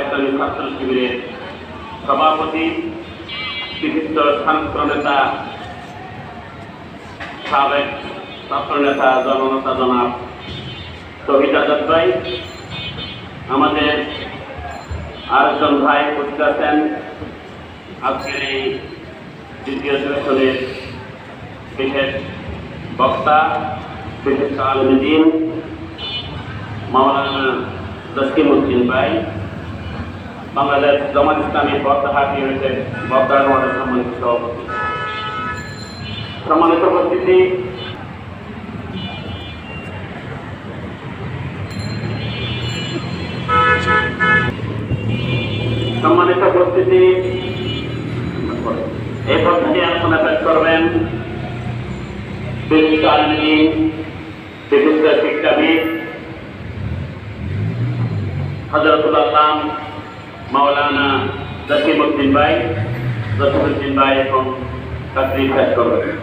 ইসলামী ছাত্র শিবিরের সভাপতি, বিশিষ্ট ছাত্র নেতা, সাবেক ছাত্র নেতা, জননেতা জনাব শহীদ আজাদ ভাই, আমাদের আরেকজন ভাই উপস্থিত আজকের এই দ্বিতীয় সেশনের বিশেষ বক্তা, বিশেষ আলমদিন মাওলানা জসিম উদ্দিন ভাই, বাংলাদেশ জামাত ইসলামী বক্তাহাট ইউনিটের মডেল সম্মানিত সভাপতি। সম্মানিত উপস্থিতি। সম্মানিত উপস্থিতি। এই পদ্ধতি আলোচনা পেশ করবেন বিশিষ্ট আইনজীবী বিশিষ্ট শিক্ষাবিদ হজরতুল আল্লাম মাওলানা জসিম উদ্দিন ভাই জসিমুদ্দিন ভাই এবং তাকরির শেষ করবেন।